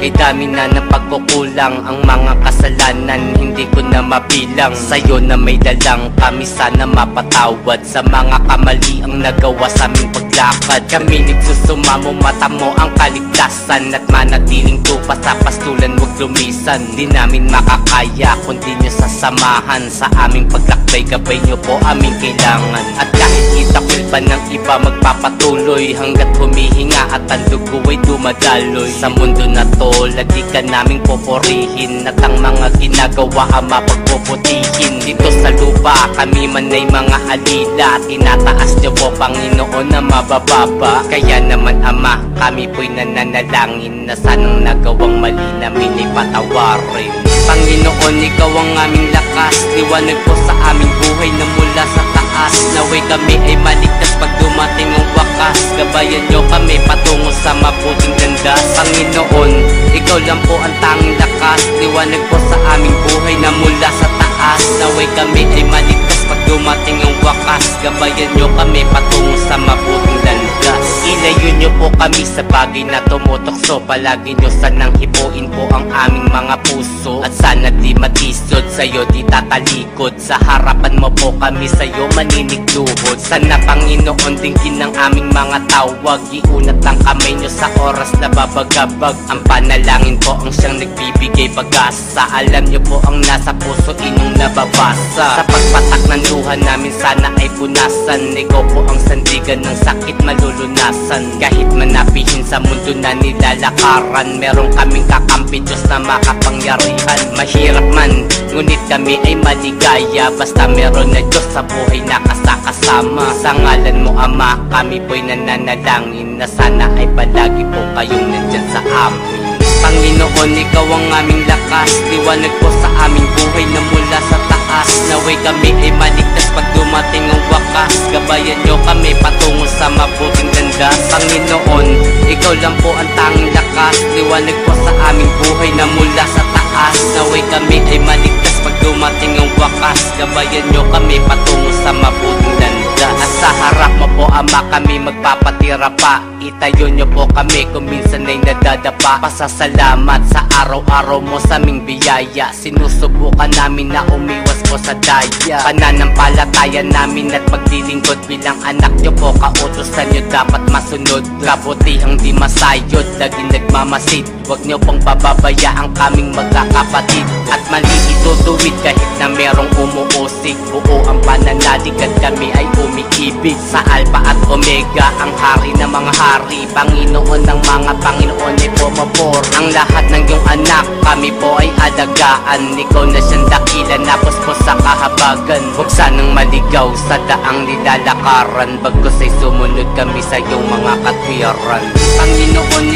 Kay dami na ng pagkukulang Ang mga kasalanan Hindi ko na mabilang. Sa'yo na may dalang. Kami sana mapatawad. Sa mga kamali ang nagawa sa aming paglakad. Kami nagsusumamo Mata mo ang kaligtasan. At manatiling tupa sa pastulan Huwag lumisan. Di namin makakaya Kundi nyo sasamahan. Sa aming paglakbay Gabay nyo po aming kailangan. At kahit itakwil pa ng iba Magpapatuloy. Hanggat humihinga At ang dugo ay dumadaloy. Sa mundo na to Lagi ka naming poporihin At ang mga ginagawa Ang mapagpuputihin. Dito sa lupa Kami man ay mga alila. Tinataas nyo po Panginoon na mabababa. Kaya naman Ama Kami po'y nananalangin Na sanang nagawang mali namin ay patawarin Panginoon, ikaw ang aming lakas. Liwanag po sa aming buhay na mula sa taas. Naway kami ay maligtas pag dumating ang wakas. Gabayan nyo kami patungo sa mabuting landas. Panginoon, ikaw lang po ang tanging lakas. Liwanag po sa aming buhay na mula sa taas. Naway kami ay maligtas pag dumating ang wakas. Gabayan nyo kami patungo sa mabuting landas. Ilayo nyo po kami sa bagay na tumutokso Palagi nyo sanang hipuin po ang aming mga puso. At sana di matisod sa'yo di tatalikod. Sa harapan mo po kami sa'yo maninigluhod Sana Panginoon dinggin ang aming mga tawag. Iunat ang kamay nyo sa oras na babagabag. Ang panalangin po ang siyang nagbibigay pag-asa. Alam nyo po ang nasa puso inyong nababasa. Sa pagpatak ng luha namin sana ay punasan. Ikaw po ang sandigan ng sakit malulunasan. Kahit manapihin sa mundo na nilalakaran Meron kaming kakampi Diyos na makapangyarihan. Mahirap man, kami ay maligaya Basta meron na Diyos sa buhay na kasakasama. Sa ngalan mo Ama, kami po'y nananalangin Na sana ay palagi po kayong nandyan sa amin. Panginoon, ikaw ang aming lakas. Liwanag po sa aming buhay na mula sa taas. Naway kami ay maligtas pag dumating ang wakas. Gabayan nyo kami patungo sa mabuting landas. Panginoon, ikaw lang po ang tanging lakas. Liwanag po sa aming buhay na mula sa taas. Naway kami ay maligtas pag dumating ang wakas. Gabayan nyo kami patungo sa mabuting landas sa harap mo po ama kami magpapatira pa. Itayo nyo po kami kung minsan ay nadadapa. Pasasalamat sa araw-araw mo sa aming biyaya. Sinusubukan namin na umiwas po sa daya. Pananampalataya namin at paglilingkod bilang anak nyo po Kautosan nyo dapat masunod. Kabutihang di masayod, lagi nagmamasid. Huwag nyo pong bababaya ang kaming magkakapatid. At mali itutuwid kahit na merong umuusik Buo ang pananalig at kami ay umiibig. Sa Alpha at Omega, ang hari ng mga hari. Panginoon ng mga Panginoon ay pumapor Ang lahat ng iyong anak, kami po ay alagaan. Ikaw na siyang dakila, napos po sa kahabagan. Huwag sanang maligaw sa daang nilalakaran. Bagkus ay sumunod kami sa iyong mga katwiran. Panginoon,